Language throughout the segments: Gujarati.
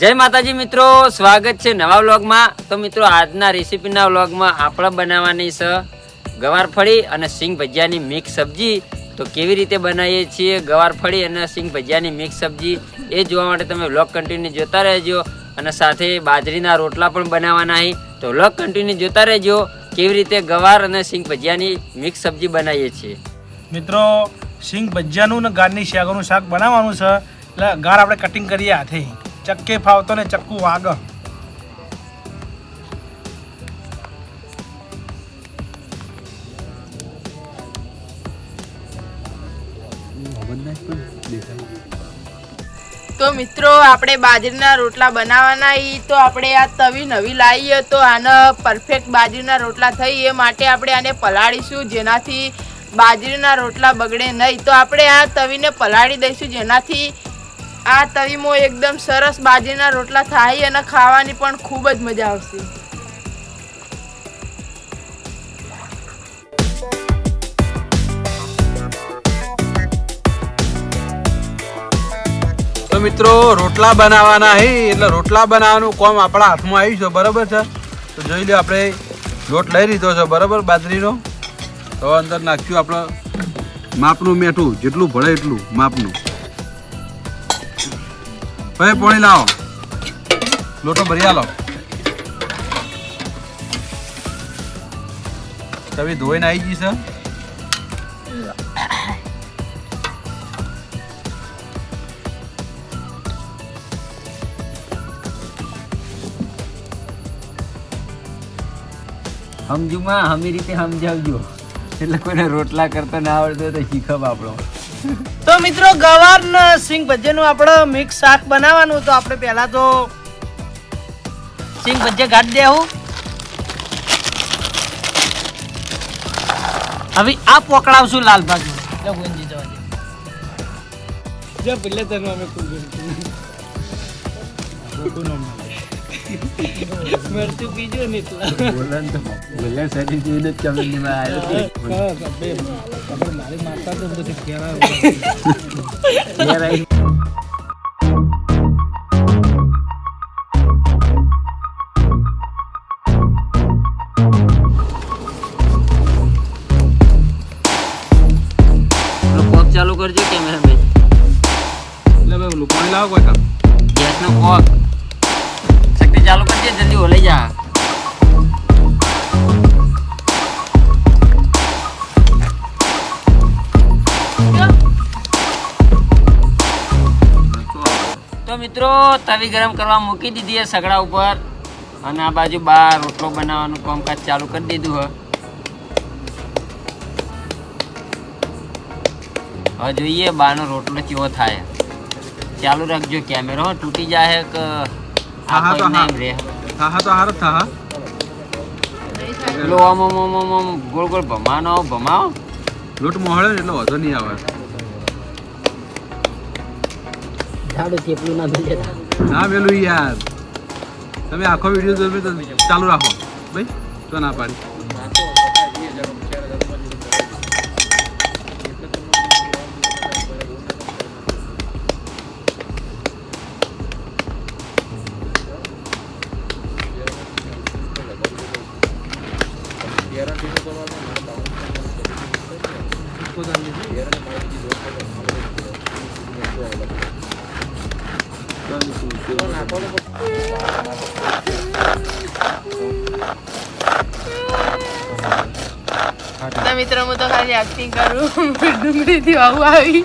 જય માતાજી મિત્રો, સ્વાગત છે નવા વ્લોગમાં. તો મિત્રો, આજના રેસીપીના વ્લોગમાં આપણે બનાવવાની છે ગવારફળી અને સિંગ ભજીયાની મિક્સ સબ્જી. તો કેવી રીતે બનાવીએ છીએ ગવારફળી અને સિંગ ભજીયાની મિક્સ સબ્જી એ જોવા માટે તમે વ્લોગ કન્ટિન્યુ જોતા રહેજો. અને સાથે બાજરીના રોટલા પણ બનાવવાના છે. તો વ્લોગ કન્ટિન્યુ જોતા રહેજો કેવી રીતે ગવાર અને સિંગ ભજીયાની મિક્સ સબ્જી બનાવીએ છીએ. મિત્રો સિંગ ભજીયાનું ને ગારની શાકનું શાક બનાવવાનું છે. એટલે ગાર આપણે કટિંગ કરીએ હાથે. ચક્કે ફાવતો ને ચક્કુ વાગ. તો મિત્રો, આપણે બાજરીના રોટલા બનાવવાના એ તો આપણે આ તવી નવી લાવીએ તો આને પરફેક્ટ બાજરીના રોટલા થઈ એ માટે આપણે આને પલાળીશું. જેનાથી બાજરીના રોટલા બગડે નહીં. તો આપણે આ તવીને પલાળી દઈશું. જેનાથી આ તવીમાં એકદમ સરસ બાજરીના રોટલા થાય અને ખાવાની પણ ખૂબ જ મજા આવશે. તો મિત્રો, રોટલા બનાવવાના હે, એટલે રોટલા બનાવવાનું કોમ આપણા હાથમાં આવ્યું છે, બરાબર છે? તો જોઈ લો આપણે, લોટ લઈ લીધો છે, બરાબર બાજરીનો? તો અંદર નાખ્યું આપણે માપનું મેઠું, જેટલું ભળે એટલું માપનું. ભાઈ પાણી લાવો. લોટો ભરી આલો. તમે ધોઈને આવી ગઈ છે. સમજુમાં, હમી રીતે સમજાવજો. એટલે કોઈને રોટલા કરતા ના આવડતો તો શીખવ આપણો. તો મિત્રો ગવાર ને સિંગ ભજીયાનું આપણે મિક્સ શાક બનાવવાનું. તો આપણે પહેલા તો સિંગ ભજીયા કાઢી દેવું. હવે આ પોકડાવશું લાલ બાજુ જો ગુંજી જવા દે. જો પેલે તને અમે મરતું પીજો ને એટલા બોલન તો બોલે સરી જોઈને જ કમેન્ટમાં આવ્યો મારી માતા તો બધી કેળા કોક તવી ગરમ કરવા મૂકી દીધી છે સગડા ઉપર. અને આ બાજુ બાર રોટલો બનાવવાનું કામકાજ ચાલુ કરી દીધું હ હવે જોઈએ બારનો રોટલો કેવો થાય. ચાલુ રાખજો કેમેરો હો, તૂટી જાય કે હા, તો હા. તો હારો થા હા. આમ આમ આમ આમ આમ ગોળ ગોળ ભમાનો ભમાવો. લોટ મોહળે ને એટલે નહીં આવે. ના પેલું યાર. તમે આખો વીડિયો ચાલુ રાખો. ભાઈ તો ના પાડી. મિત્રો હું તો ખાલી એક્ટિંગ કરું. ડુંગળીથી આવું આવી.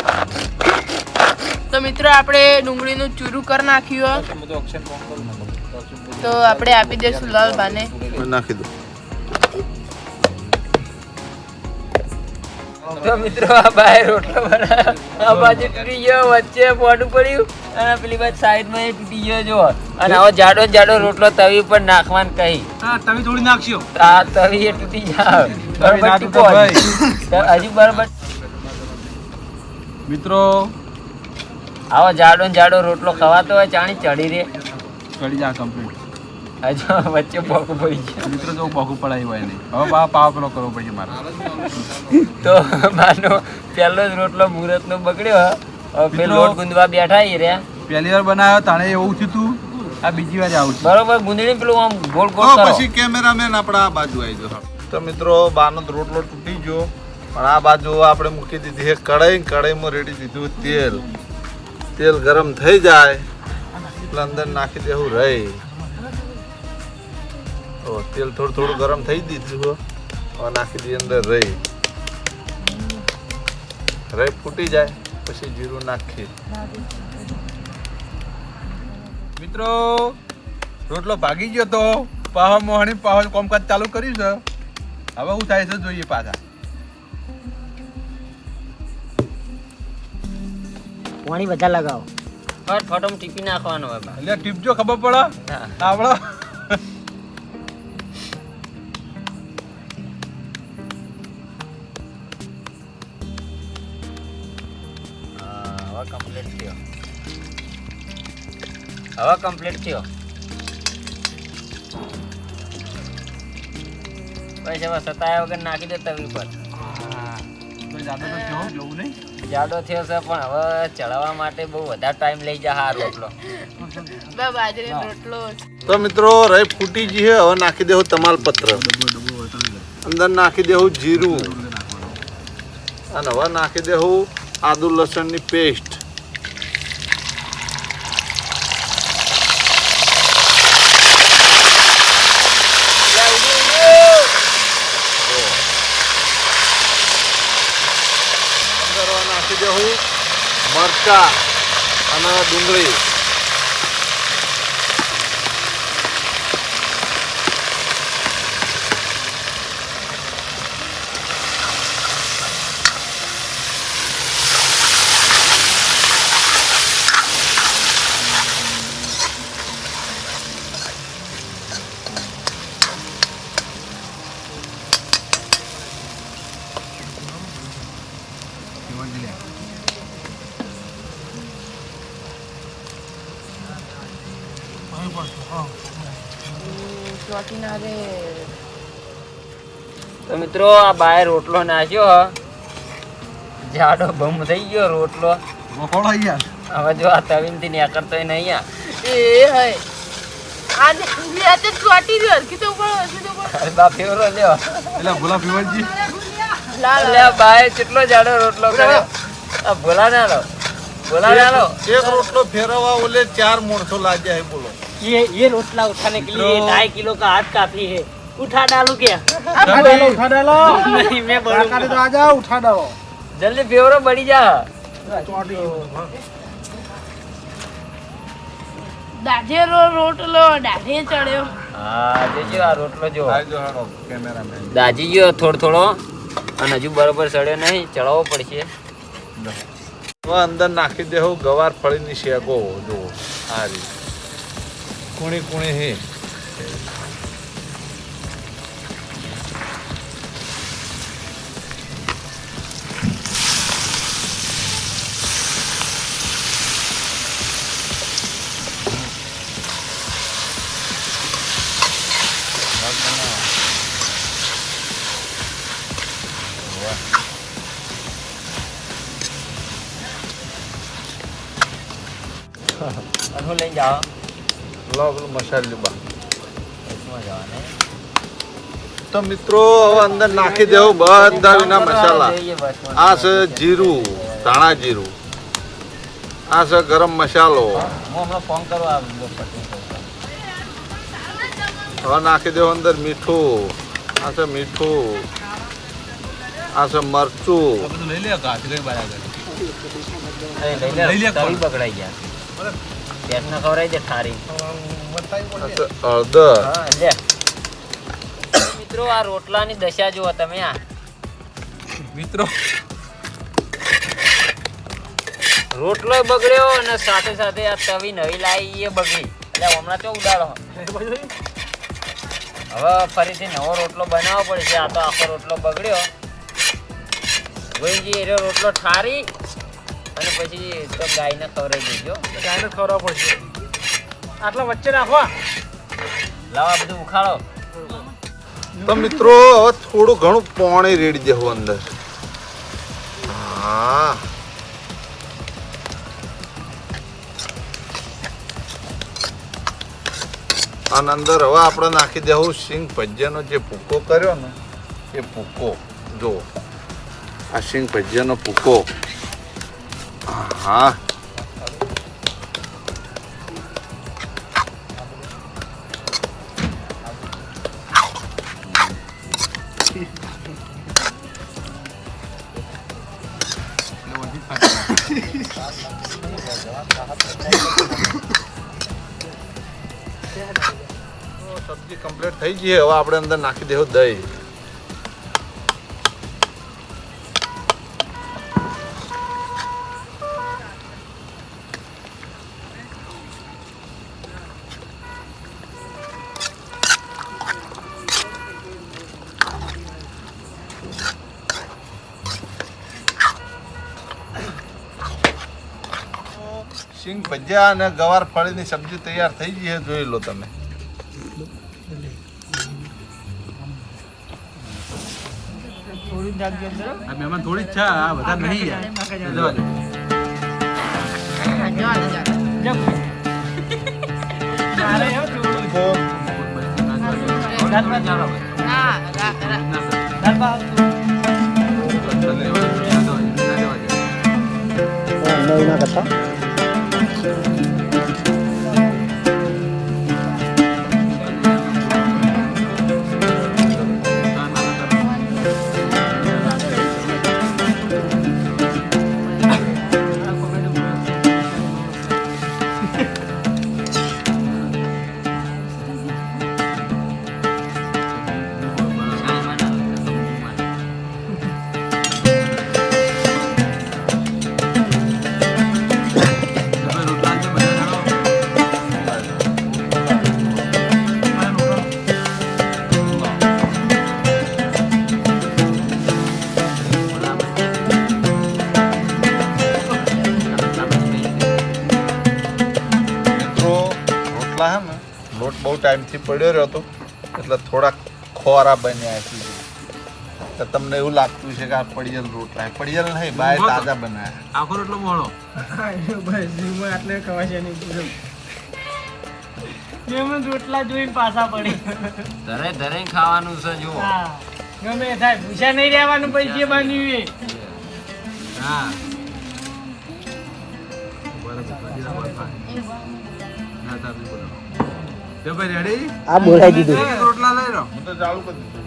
તો મિત્રો આપણે ડુંગળીનું ચૂરું કરી નાખ્યું તો આપણે આપી દઈશું લાલબાને નાખી દો. તો મિત્રો આ બાય રોટલો બનાવ્યો. આ બાજુ તૂટી ગયો વચ્ચે પોટું પડ્યું અને પેલી બાજુ સાઈડમાં એ તૂટી ગયો જો અને આવો જાડો જાડો રોટલો તવી પર નાખવાનું કહી. હા તવી થોડી નાખશો. આ તવી એ તૂટી જાય બરોબર હજી બરાબર. મિત્રો આવો જાડો જાડો રોટલો ખવાતો હોય ચાણી ચડી રે ચડી જા કમ્પ્લીટ હજુ વચ્ચે પોકું પડી ગયા. મિત્રો જો પગું પડાયું હોય નહીં. હવે બા પાવ પેલો કરવો પડશે મારે. તો માનો પહેલો જ રોટલો મુહૂર્તનો બગડ્યો હવે લોટ ગુંદવા બેઠા એ રહ્યા. પહેલી વાર બનાવ્યો તાણે એવું થયું તું. આ બીજી વાર આવું બરોબર ગુંદડી પેલું આમ ગોળ ગોળ પછી કેમેરામેન આપણા આ બાજુ આવી જાઓ તો મિત્રો બાનો રોટલો તૂટી ગયો. પણ આ બાજુ આપણે મૂકી દીધી છે કઢાઈ. કઢાઈમાં રેડી દીધું તેલ. તેલ ગરમ થઈ જાય. એટલે અંદર નાખી દેવું રહી. તો તેલ થોડું થોડું ગરમ થઈ દીધું હો નાખી દીધી અંદર રહી. રહી ફૂટી જાય. પછી જીરું નાખી મિત્રો રોટલો ભાગી ગયો તો પાહો મોહણી પાહો કોમકાજ ચાલુ કર્યું છે. હવે હું થાય છે જોઈએ પાછા. પાણી વધારે લગાવો. ફટ ફટમ ટીપી નાખવાનો હવે એટલે ટીપજો ખબર પડે? આવડો. હવે કમ્પ્લીટ થયો. પછી હવે સતાયા વગર નાખી દે તવી પર તો જાતો તો કેવું જોવું નહીં જાડો થયો છે પણ હવે ચડાવવા માટે બહુ વધારે ટાઈમ લઈ જાય આ રોટલો. બે બાજરીનો રોટલો. તો મિત્રો રહી ફૂટી ગઈ હવે નાખી દેવું તમાલપત્ર અંદર નાખી દેવું જીરું. અને હવે નાખી દેવું આદુ લસણની પેસ્ટ અંદર હવે નાખી દેવું મરચા અને ડુંગળી ચોટી ના રે તો મિત્રો આ બાય રોટલો નાખ્યો જાડો બમ થઈ ગયો રોટલો. હવે જો આ તવીનથી નીકળતો નહીં આ એ હય. આજે આજે ચોટી રહ્યો હરખી તો ઉપર હરખી તો અરે બા ફેવરો લ્યો. એટલે ભોલા ભીવનજી લાલ એટલે આ કેટલો જાડો રોટલો કર્યો? આ ભોલા ના લો ભોલા ના લો એક રોટલો ફેરવવા ઓલે ચાર મોરસો લાગ્યા હે બોલો. ये ये रोटला उठाने के लिए ढाई किलो का हाथ काफी है उठा डालू क्या ઉઠા ડાલો ઉઠા ડાલો नहीं मैं કાકાને તો बोलूंगा આ જાઓ ઉઠા ડાલો જલ્દી ફેવરો બળી જા દાજેરો રોટલો દાઢે ચડ્યો હા જોજો આ રોટલો જો આવજો હાડો કેમેરામેન દાજી ગયો થોડો થોડો અને હજુ બરોબર સડ્યો નહીં ચડાવવો પડશે હવે અંદર નાખી દેવું ગવાર ફળીની શેકો જુઓ આ રીતે કુણી કુણી હે અને હું લઈને જાઓ લો પેલું મસાલી બા તો મિત્રો હવે અંદર નાખી દેવું બધા વિના મસાલા. આ છે જીરું ધાણા જીરું. આ છે ગરમ મસાલો. હવે નાખી દેવું અંદર મીઠું. આ છે મીઠું. આ છે મરચું. લઈ લે લઈ લે? બગડાઈ ગયા. પેટને ખવડાવી દે ખારી. હા લે. મિત્રો આ રોટલાની દશા જુઓ તમે આ. મિત્રો. રોટલો બગડ્યો અને સાથે સાથે આ તવી નવી લાવી એ બગડી. એટલે હમણાં તો ઉડાડો. હવે ફરીથી નવો રોટલો બનાવવો પડશે. આ તો આખો રોટલો બગડ્યો. ગોવિંદજી એ રોટલો ઠારી પછી તો ગાયને ખવડાવી દેજો. ગાયને ખવડાવવા પડશે. આટલા વચ્ચે નાખવા લાવા બધું ઉખાડો. તો મિત્રો હવે થોડું ઘણું પાણી રેડી દેવું અંદર. હા. અને અંદર હવે આપણે નાખી દેવું સિંગ ભજ્યાનો જે ભૂકો કર્યો ને એ ભૂકો. જો આ સિંગ ભજ્યાનો ભૂકો. હા સબ્જી કમ્પ્લીટ થઈ ગઈ હવે આપણે અંદર નાખી દેવું દહીં. ભજીયા અને ગવાર ફળીની સબ્જી તૈયાર થઈ ગઈ છે જોઈ લો તમે. મહેમાન થોડી જ છે આ બધા નહીં યાર. રોટલા હે ને લોટ બહુ ટાઈમથી પડ્યો રહ્યો હતો એટલે થોડાક ખોરા બન્યા છે. તો તમને એવું લાગતું છે કે આ પડિયલ રોટલા. પડિયલ નહીં બાય તાજા બનાયા આખો રોટલો મોળો. રોટલા જોઈને પાછા પડી. ધરે ધરે ખાવાનું છે જુઓ. હા ગમે થાય ભૂસા નહીં રહેવાનું પછી જે બન્યું હા. આ બોલાઈ દીધું એક રોટલા લઈ લો હું તો ચાલુ કરી દીધું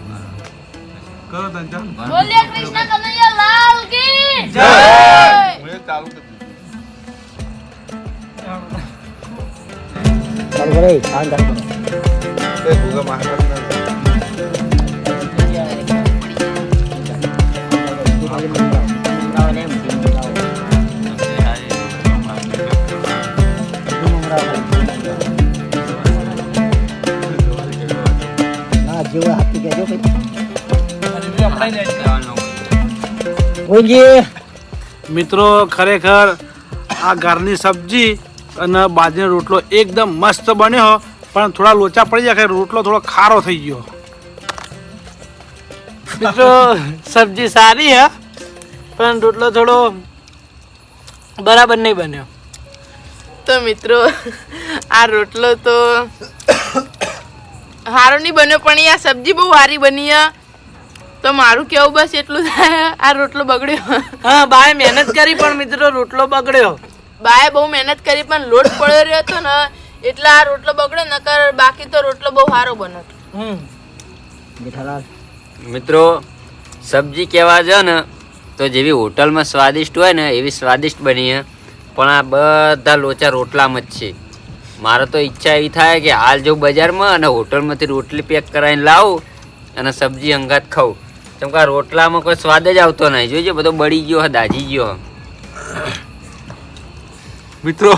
કરો તને ચાલ બોલીએ કૃષ્ણ કનૈયા લાલ કી હું એ ચાલુ કરી દીધું ચાલુ કરે ખાવાનું ચાલુ કરો. એ ભૂગા મહારાજના જેવું આપી કહેજો ભાઈ. મિત્રો ખરેખર આ ઘરની સબ્જી અને બાજરીનો રોટલો એકદમ મસ્ત બન્યો પણ થોડા લોચા પડી જાય કે રોટલો થોડો ખારો થઈ ગયો. મિત્રો સબ્જી સારી હે પણ રોટલો થોડો બરાબર નહીં બન્યો. તો મિત્રો આ રોટલો તો સારો નહીં બન્યો પણ આ સબ્જી બહુ સારી બની તો મારું કેવું બસ એટલું થાય આ રોટલો બગડ્યો. હા બાએ મહેનત કરી પણ મિત્રો રોટલો બગડ્યો. બાએ બહુ મહેનત કરી પણ લોટ પડ્યો રહ્યો હતો ને એટલે આ રોટલો બગડ્યો નકર બાકી તો રોટલો બહુ સારો બન્યો હમ. મિત્રો સબ્જી કહેવા છે ને તો જેવી હોટલમાં સ્વાદિષ્ટ હોય ને એવી સ્વાદિષ્ટ બની પણ આ બધા લોચા રોટલામાં જ છે. મારે તો ઈચ્છા એવી થાય કે હાલ જો બજારમાં અને હોટલમાંથી રોટલી પેક કરાવીને લાવું અને સબ્જી અંગાત ખાઉં. કેમ કે રોટલામાં કોઈ સ્વાદ જ આવતો નહીં. જોઈજો બધો બળી ગયો હે દાજી ગયો. મિત્રો.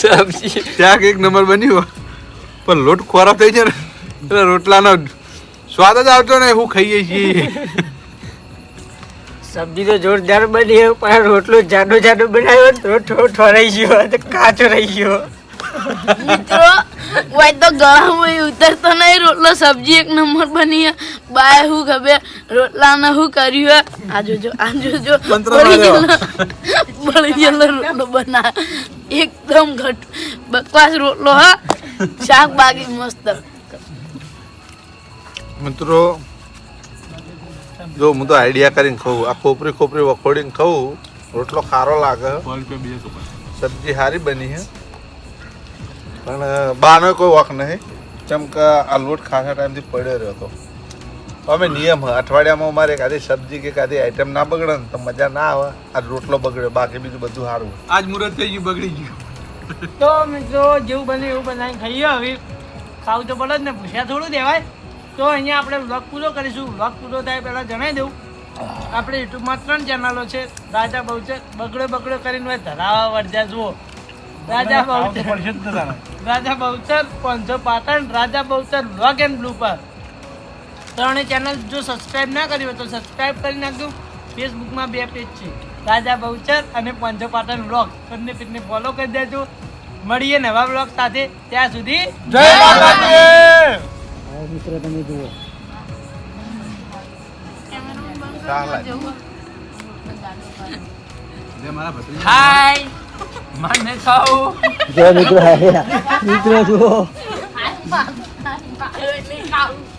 સબ્જી. શાક એક નંબર બન્યું. પણ લોટ ખોરાક થઈ છે ને રોટલાનો સ્વાદ જ આવતો ને હું ખાઈએ છીએ? સબ્જી તો જોરદાર બની પણ રોટલો જાડો જાડો બનાવ્યો ને તો થોડો રહી ગયો તો કાચો રહી ગયો. મિત્રો વાય તો ગળામાં ઉતરતો નહીં રોટલો સબ્જી એક નંબર બની બાય હું ખબર રોટલાને હું કર્યું હે? આ જોજો આ જોજો. બળી ગયેલો બળી ગયેલો રોટલો બના. એકદમ ઘટ બકવાસ રોટલો હા. શાક બાકી મસ્ત. મિત્રો જો હું તો આઈડિયા કરીને ખાઉં આ ખોપરી ખોપરી વખોડીને ખાઉં રોટલો ખારો લાગે. સબ્જી સારી બની છે પણ બાનો કોઈ વખ નહીં. ચમ કે આ લોટ ખાસા ટાઈમથી પડ્યો રહ્યો હતો. અમે નિયમ હ અઠવાડિયામાં અમારે કાદી સબ્જી કે કાદી આઈટમ ના બગડે ને તો મજા ના આવે. આ રોટલો બગડે બાકી બીજું બધું સારું આજ મુહૂર્ત થઈ ગયું બગડી ગયું. તો મિત્રો જેવું બને એવું બનાવીને ખાઈએ. હવે ખાવું તો પડે જ ને પૂછ્યા થોડું દેવાય. તો અહીંયા આપણે વ્લોગ પૂરો કરીશું. વ્લોગ પૂરો થાય પહેલાં જણાવી દઉં. આપણે યુટ્યુબમાં ત્રણ ચેનલો છે. રાજા બહુચર બગડો બગડો કરીને ધરાવા વરજા જુઓ. રાજા બહુચર રાજા બહુચર પાંચસો Patan Raja Bahuchar vlog and blue પર. ત્રણેય ચેનલ જો સબસ્ક્રાઇબ ના કરી હોય તો સબસ્ક્રાઇબ કરી નાખજો. ફેસબુકમાં બે પેજ છે. રાજા બહુચર અને પાંચસો પાટણ વ્લોગ બંને પેજને ફોલો કરી દેજો. મળીએ નવા વ્લોગ સાથે. ત્યાં સુધી જય હવે મિત્રો તમે જુઓ. હાય. મને ખાવું. જો મિત્રો મિત્રો જુઓ. ખાવું